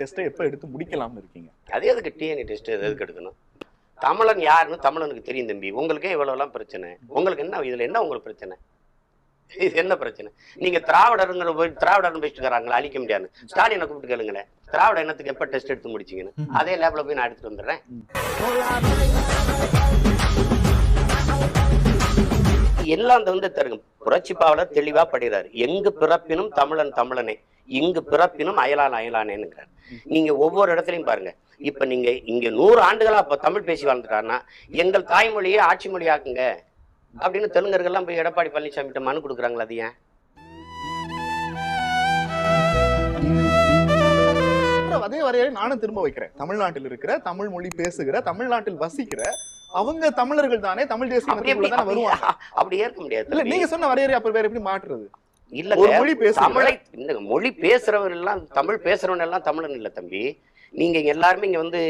டெஸ்ட்டை எப்ப எடுத்து முடிக்கலாம்னு இருக்கீங்க? அதே எதுக்கு டிஎன்ஏ டெஸ்ட் எதுக்கு எடுக்கணும் தமிழன் யாருன்னு தமிழனுக்கு தெரியும் தம்பி. உங்களுக்கே இவ்வளவுலாம் பிரச்சனை. உங்களுக்கு என்ன இதுல என்ன உங்களுக்கு பிரச்சனை? இது என்ன பிரச்சனை? நீங்க திராவிடருங்கிற போய் திராவிடர்னு பேசிட்டு இருக்காங்களா அழிக்க முடியாது ஸ்டாலினை கூப்பிட்டு கேளுங்களேன் திராவிட என்னத்துக்கு எப்ப டெஸ்ட் எடுத்து முடிச்சீங்கன்னு? அதே லேப்ல போய் நான் எடுத்துட்டு வந்துடுறேன். எல்லாம் வந்து தருங்க புரட்சி பாவலர் தெளிவா படுகிறார் எங்கு பிறப்பினும் தமிழன் தமிழனே இங்கு பிறப்பினும் அயலான் அயலானேங்கிறார் நீங்க ஒவ்வொரு இடத்துலையும் பாருங்க. இப்ப நீங்க இங்க நூறு ஆண்டுகளா இப்ப தமிழ் பேசி வாழ்ந்துட்டாருன்னா எங்கள் தாய்மொழியை ஆட்சி மொழி ஆக்குங்க அப்படின்னு தெலுங்கர்கள்லாம் போய் எடப்பாடி பழனிசாமி கிட்ட மனு கொடுக்குறாங்களா அது ஏன்? அதே வரையறை நானும் திரும்ப வைக்கிறேன். தமிழ்நாட்டில் இருக்கிற தமிழ் மொழி பேசுகிற தமிழ்நாட்டில் வசிக்கிற அவங்க தமிழர்கள் தானே தமிழ் தேசிய வருவாங்க? அப்படி ஏற்க முடியாது இல்ல. நீங்க சொன்ன வரையறை அப்ப வேற எப்படி மாற்றுறது? இல்ல மொழி தமிழை இந்த மொழி பேசுறவங்க எல்லாம் தமிழ் பேசுறவங்க எல்லாம் தமிழன் இல்ல தம்பி. நீங்க எல்லாருமே இங்க வந்து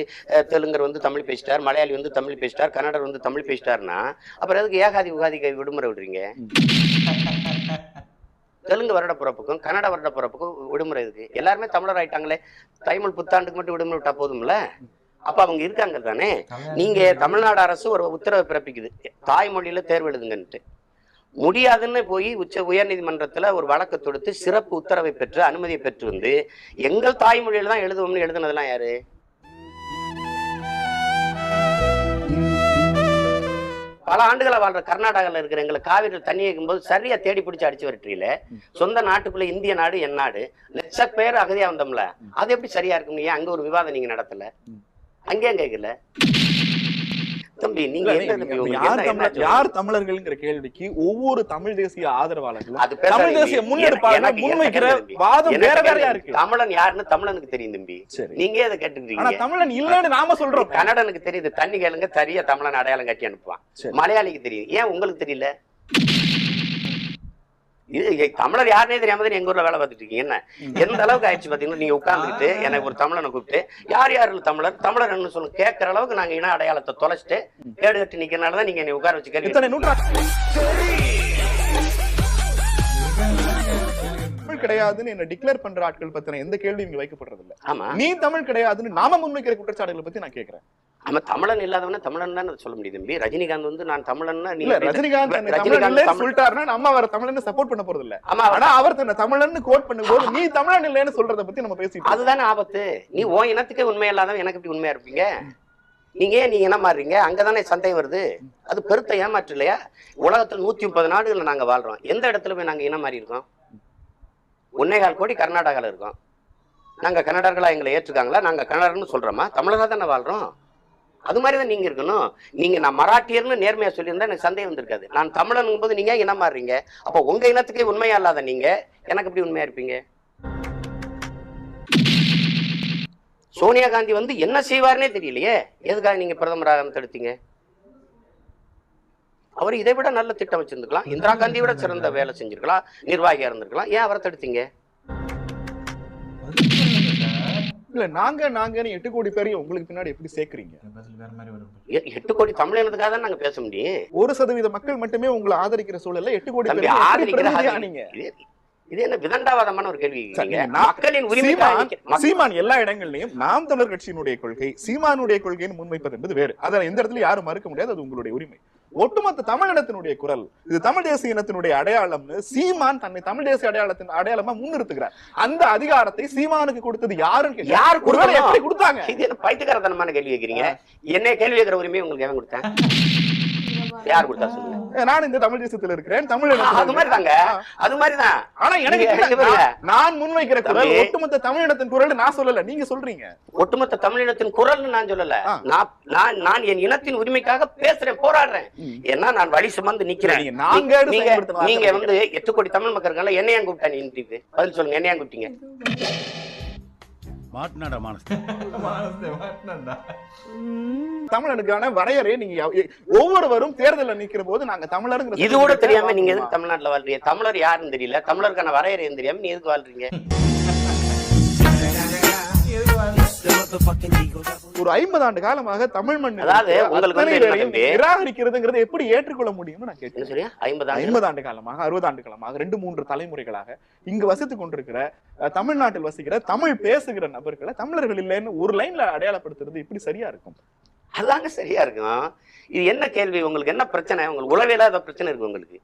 தெலுங்கர் வந்து தமிழ் பேசிட்டார் மலையாளி வந்து தமிழ் பேசிட்டார் கன்னடர் வந்து தமிழ் பேசிட்டாருன்னா அப்புறம் எதுக்கு ஏகாதி உகாதிக்கு விடுமுறை விடுறீங்க? தெலுங்கு வருட பிறப்புக்கும் கன்னட வருட பிறப்புக்கும் விடுமுறை இருக்கு எல்லாருமே தமிழர் ஆயிட்டாங்களே தைமல் புத்தாண்டுக்கு மட்டும் விடுமுறை விட்டா போதும்ல? அப்ப அவங்க இருக்காங்க தானே? நீங்க தமிழ்நாடு அரசு ஒரு உத்தரவு பிறப்பிக்குது. தாய்மொழியில தேர்வு எழுதுங்கன்ட்டு. முடியாதுன்னு போய் உச்ச உயர்நீதிமன்றத்துல ஒரு வழக்கு தொடுத்து சிறப்பு உத்தரவை பெற்று அனுமதியை பெற்று வந்து எங்கள் தாய்மொழியில தான் எழுதுவோம்னு எழுதுனதெல்லாம் யாரு? பல ஆண்டுகளா வாழ்ற கர்நாடகாவில் இருக்கிற எங்களை காவிரி தண்ணி வைக்கும்போது சரியா தேடி பிடிச்சு அடிச்சு வரட்டியில சொந்த நாட்டுக்குள்ள இந்திய நாடு என் நாடு. லட்ச பேர் அகதியா வந்தோம்ல. அது எப்படி சரியா இருக்கும்? ஏன் அங்க ஒரு விவாதம் நீங்க நடத்தல? அங்கேயும் கேட்கல தம்பி நீங்க யார் தமிழர்கள்ங்கிற கேள்விக்கு ஒவ்வொரு தமிழ் தேசிய ஆதரவாளர்களும். தமிழ் தேசிய எனக்கு- முன்வைக்கிற. வாதம் வேற வேறையா. இருக்கு. தமிழன் யாருன்னு தமிழனுக்கு தெரியும் தம்பி. நீங்க அதை ஆனா கேட்டுக்கிறீங்க தமிழன் இல்லன்னு நாம சொல்றோம். கன்னடனுக்கு தெரியுது. தண்ணி கேளுங்க தரிய தமிழன் அடையாளம் கட்டி அனுப்புவான். மலையாளிக்கு தெரியும் ஏன் உங்களுக்கு தெரியல? இது தமிழர் யாருனே தெரியாம தான் எங்க ஊர்ல வேலை பார்த்துட்டு இருக்கீங்க. என்ன? எந்த அளவுக்கு ஆயிடுச்சு பாத்தீங்கன்னா நீங்க உட்கார்ந்துக்கிட்டு எனக்கு ஒரு தமிழனை கூப்பிட்டு யார் யாரு தமிழர்? தமிழர் என்ன சொல்லுங்க கேட்கற அளவுக்கு நாங்க இன அடையாளத்தை தொலைச்சிட்டு கேடு கட்டி நிக்கிறனாலதான் நீங்க என்னை உட்கார வச்சு தமிழ் கிடையாதுன்னு என்ன டிக்ளேர் பண்ற ஆட்கள் பத்தின எந்த கேள்வியும் இங்க வைக்கப்படுறது இல்ல ஆமா. நீ தமிழ் கிடையாதுன்னு நாம முன்வைக்கிற குற்றச்சாட்டுகளை பத்தி நான் கேக்குறேன். ஆமா தமிழன் இல்லாதவன தமிழன் தான் சொல்ல முடியும் தம்பி. ரஜினிகாந்த் வந்து நான் தமிழன்னா நீங்க ரஜினிகாந்த் தமிழன் ரஜினிகாந்த் சொல்லிட்டாருன்னா நம்ம அவரை தமிழன்னு சப்போர்ட் பண்ண போறது இல்ல. ஆமா ஆனா அவர் தன்னை தமிழன்னு கோட் பண்ணும்போது நீ தமிழன் இல்லைன்னு சொல்றத பத்தி நம்ம பேசிட்டு. அதுதானே ஆபத்து. நீ உன் இனத்துக்கே உண்மை இல்லாதவன் எனக்கு எப்படி உண்மையா இருப்பீங்க? நீங்க ஏன் நீங்க என்ன மாறுறீங்க? அங்கதானே சந்தேகம் வருது. அது பெருத்த ஏமாற்று இல்லையா? உலகத்துல நூத்தி முப்பது நாடுகள்ல நாங்க வாழ்றோம். எந்த இடத்துல போய் நாங்க இனம் மாறி இருக்கோம்? ஒன்னே கால் கோடி கர்நாடகால இருக்கோம். நாங்க கன்னடர்களா எங்களை ஏற்றுக்காங்களா? நாங்க கன்னடர்னு சொல்றோமா? தமிழரா தானே வாழ்றோம். அது மாதிரி தான் நீங்க இருக்கணும். நீங்க நான் மராட்டியர்னு நேர்மையா சொல்லியிருந்தா எனக்கு சந்தேகம் வந்திருக்காது. நான் தமிழனுங்கும் போது நீங்க இனம் மாறுறீங்க? அப்போ உங்க இனத்துக்கே உண்மையா இல்லாத நீங்க எனக்கு எப்படி உண்மையா இருப்பீங்க? சோனியா காந்தி வந்து என்ன செய்வார்னே தெரியலையே. எதுக்காக நீங்க பிரதமராக தடுத்தீங்க? அவர் இதை விட நல்ல திட்டம் வச்சிருந்துக்கலாம் இந்திரா காந்தி விட சிறந்த வேலை செஞ்சிருக்கலாம். நிர்வாகியா இருந்திருக்கலாம். ஏன் அவரை தடுத்தீங்க? இல்ல நாங்க நாங்கன்னு எட்டு கோடி பேரையும் உங்களுக்கு பின்னாடி எப்படி சேர்க்கறீங்க? எட்டு கோடி தமிழினத்துக்காக தான் நாங்க பேச முடியும். ஒரு சதவீத மக்கள் மட்டுமே உங்களை ஆதரிக்கிற சூழல்ல எட்டு கோடி எப்படி ஆதரிக்கிற நீங்க? இது- என்ன விதண்டாவாதமான ஒரு கேள்வி மக்களின் மக்- சீமான் எல்லா இடங்கள்லயும் நாம் தமிழர் கட்சியினுடைய கொள்கை சீமானுடைய கொள்கைன்னு முன்வைப்பது என்பது வேறு. அதை எந்த இடத்துல யாரும் மறுக்க முடியாது அது உங்களுடைய உரிமை. ஒட்டுமொத்த தமிழினத்தினுடைய குரல் இது தமிழ் தேசிய இனத்தினுடைய அடையாளம்னு சீமான் தன்னை தமிழ் தேசிய அடையாளத்தின் அடையாளமா முன்னிறுத்துகிறார். அந்த அதிகாரத்தை சீமானுக்கு கொடுத்தது யாருன்னு யார்? எப்படி கொடுத்தாங்க? இது என்ன பைத்தியக்காரத்தனமான கேள்வி கேக்குறீங்க என்ன கேள்வி கேட்கிற உரிமை உங்களுக்கு எவன் கொடுத்தேன்? யார் கொடுத்தா சொல்லுங்க? நான் இந்த தமிழ் தேசத்துல இருக்கிறேன். தமிழ் அது மாதிரி தாங்க. அது மாதிரிதான் ஆனா எனக்கு. நான் முன்வைக்கிற குரல். ஒட்டுமொத்த தமிழினத்தின் குரல் நான் சொல்லல. நீங்க சொல்றீங்க. ஒட்டுமொத்த தமிழினத்தின் குரல்னு நான் சொல்லல. நான் நான் நான் என் இனத்தின் உரிமைக்காக பேசுறேன் போராடுறேன். ஏன்னா நான் வழி சுமந்து நிக்கிறேன். நீங்க நீங்க வந்து எட்டு கோடி தமிழ் மக்கள் இருக்காங்க என்ன ஏன் கூப்பிட்டா நீ பதில் சொல்லுங்க என்ன ஏன் கூப்பிட்டீங்க? மாட்டினாடா மானஸ் தமிழனுக்கான வரையறை நீங்க ஒவ்வொருவரும் தேர்தல்ல நிக்கிற போது நாங்க தமிழருங்கிற இது கூட தெரியாம நீங்க? எதுக்கு தமிழ்நாட்டுல வாழ்றீங்க? தமிழர் யாருன்னு தெரியல. தமிழருக்கான வரையறையும் தெரியாம நீ எதுக்கு வாழ்றீங்க? ஒரு ஒரு ஐம்பது ஆண்டு காலமாக தமிழ் மண் அதாவது உங்களுக்கு வந்து? நிராகரிக்கிறதுங்கிறது எப்படி ஏற்றுக்கொள்ள முடியும்னு நான் சொல்றியா ஐம்பது ஆண்டு ஐம்பது ஆண்டு காலமாக அறுபது ஆண்டு காலமாக ரெண்டு மூன்று தலைமுறைகளாக இங்கு வசித்துக் கொண்டிருக்கிற தமிழ்நாட்டில் வசிக்கிற தமிழ் பேசுகிற நபர்களை தமிழர்கள் இல்லைன்னு ஒரு லைன்ல அடையாளப்படுத்துறது எப்படி சரியா இருக்கும்? அதாங்க சரியா இருக்கும். இது என்ன கேள்வி? உங்களுக்கு என்ன பிரச்சனை? உங்களுக்கு உளவியலாத பிரச்சனை இருக்கு உங்களுக்கு.